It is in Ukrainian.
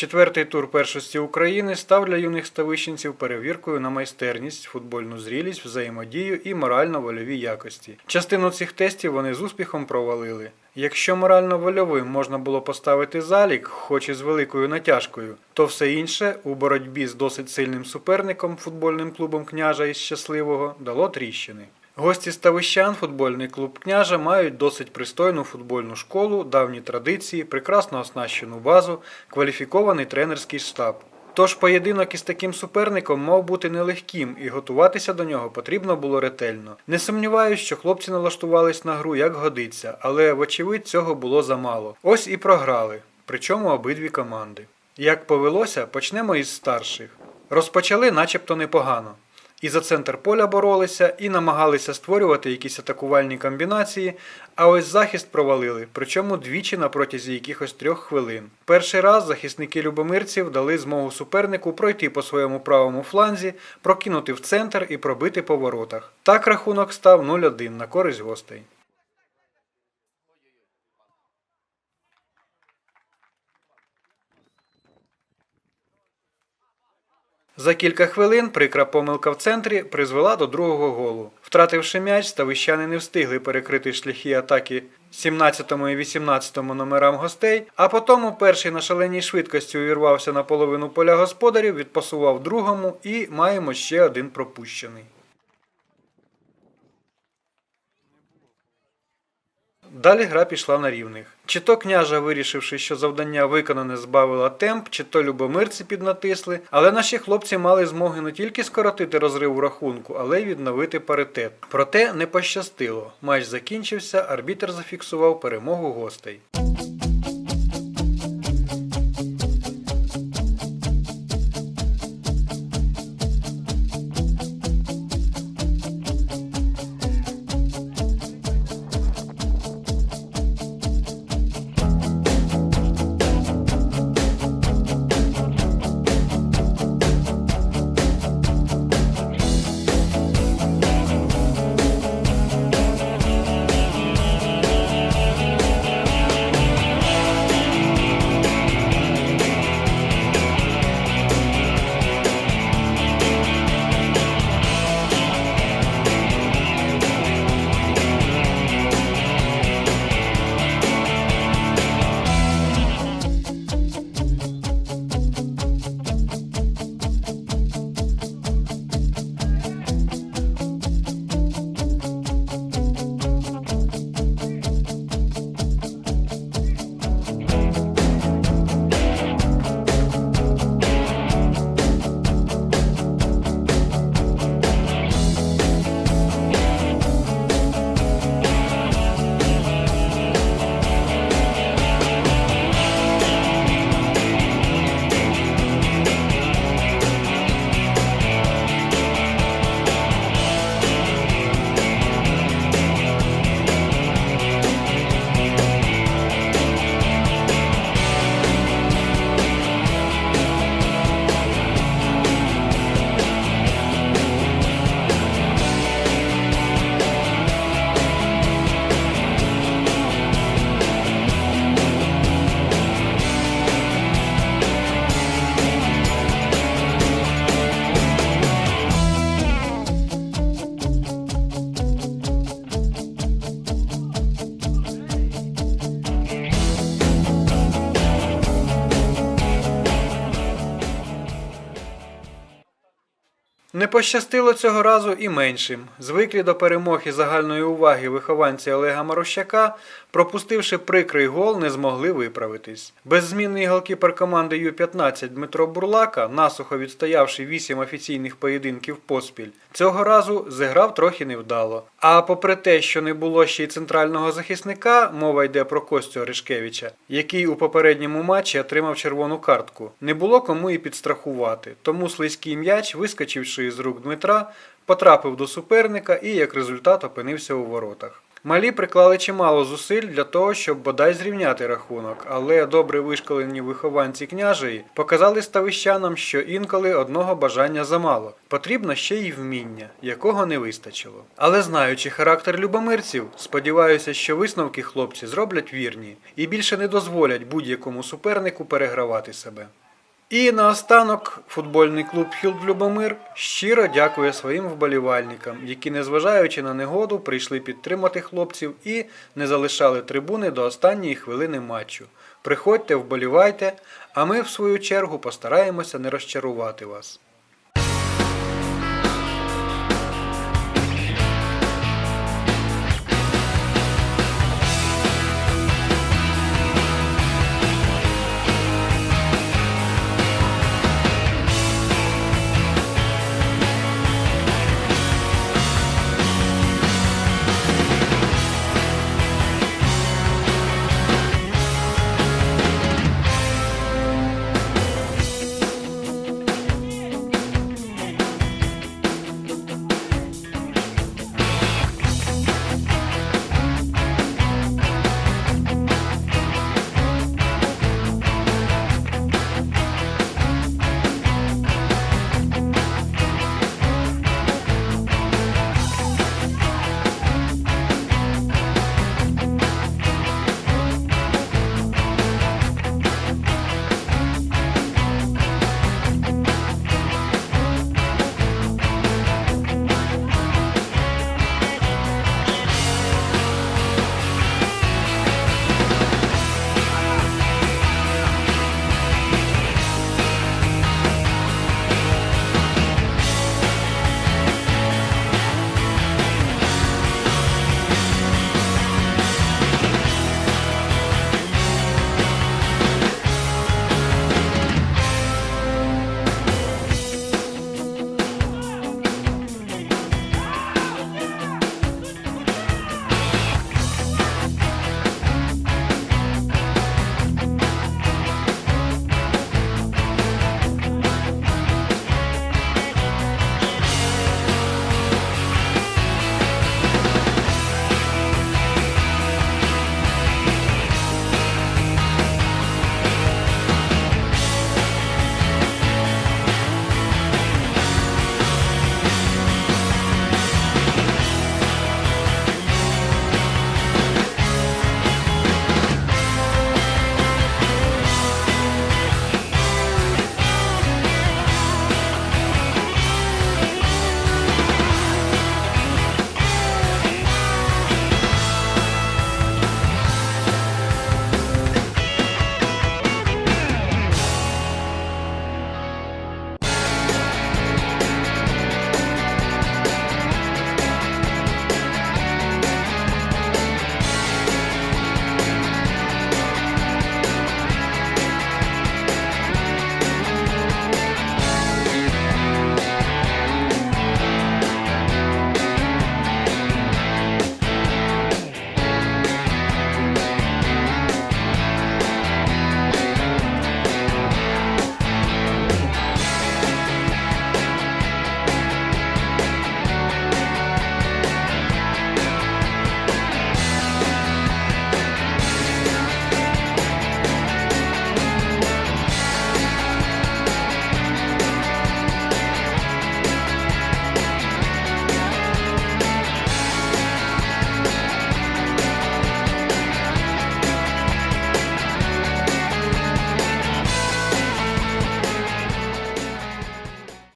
Четвертий тур першості України став для юних ставищенців перевіркою на майстерність, футбольну зрілість, взаємодію і морально-вольові якості. Частину цих тестів вони з успіхом провалили. Якщо морально-вольовим можна було поставити залік, хоч і з великою натяжкою, то все інше у боротьбі з досить сильним суперником, футбольним клубом княжа із щасливого, дало тріщини. Гості ставищан, футбольний клуб княжа мають досить пристойну футбольну школу, давні традиції, прекрасно оснащену базу, кваліфікований тренерський штаб. Тож поєдинок із таким суперником мав бути нелегким, і готуватися до нього потрібно було ретельно. Не сумніваюсь, що хлопці налаштувались на гру як годиться, але вочевидь цього було замало. Ось і програли, причому обидві команди. Як повелося, почнемо із старших. Розпочали начебто непогано. І за центр поля боролися, і намагалися створювати якісь атакувальні комбінації, а ось захист провалили, причому двічі на протязі якихось трьох хвилин. Перший раз захисники любомирців дали змогу супернику пройти по своєму правому фланзі, прокинути в центр і пробити по воротах. Так рахунок став 0-1 на користь гостей. За кілька хвилин прикра помилка в центрі призвела до другого голу. Втративши м'яч, ставищани не встигли перекрити шляхи атаки 17 і 18 номерам гостей, а потім перший на шаленій швидкості увірвався на половину поля господарів, відпасував другому і маємо ще один пропущений. Далі гра пішла на рівних. Чи то княжа, вирішивши, що завдання виконане, збавила темп, чи то любомирці піднатисли, але наші хлопці мали змоги не тільки скоротити розрив у рахунку, але й відновити паритет. Проте не пощастило. Матч закінчився, арбітер зафіксував перемогу гостей. Не пощастило цього разу і меншим. Звиклі до перемог і загальної уваги вихованці Олега Марощака, пропустивши прикрий гол, не змогли виправитись. Беззмінний голкіпер команди Ю-15 Дмитро Бурлака, насухо відстоявши вісім офіційних поєдинків поспіль, цього разу зіграв трохи невдало. А попри те, що не було ще й центрального захисника, мова йде про Костю Оришкевича, який у попередньому матчі отримав червону картку, не було кому і підстрахувати. Тому слизький м'яч, вискочивши із рук Дмитра, потрапив до суперника і як результат опинився у воротах. Малі приклали чимало зусиль для того, щоб бодай зрівняти рахунок, але добре вишколені вихованці княжої показали ставищанам, що інколи одного бажання замало. Потрібно ще й вміння, якого не вистачило. Але знаючи характер любомирців, сподіваюся, що висновки хлопці зроблять вірні і більше не дозволять будь-якому супернику перегравати себе. І наостанок футбольний клуб Хілд Любомир щиро дякує своїм вболівальникам, які, незважаючи на негоду, прийшли підтримати хлопців і не залишали трибуни до останньої хвилини матчу. Приходьте, вболівайте, а ми, в свою чергу, постараємося не розчарувати вас.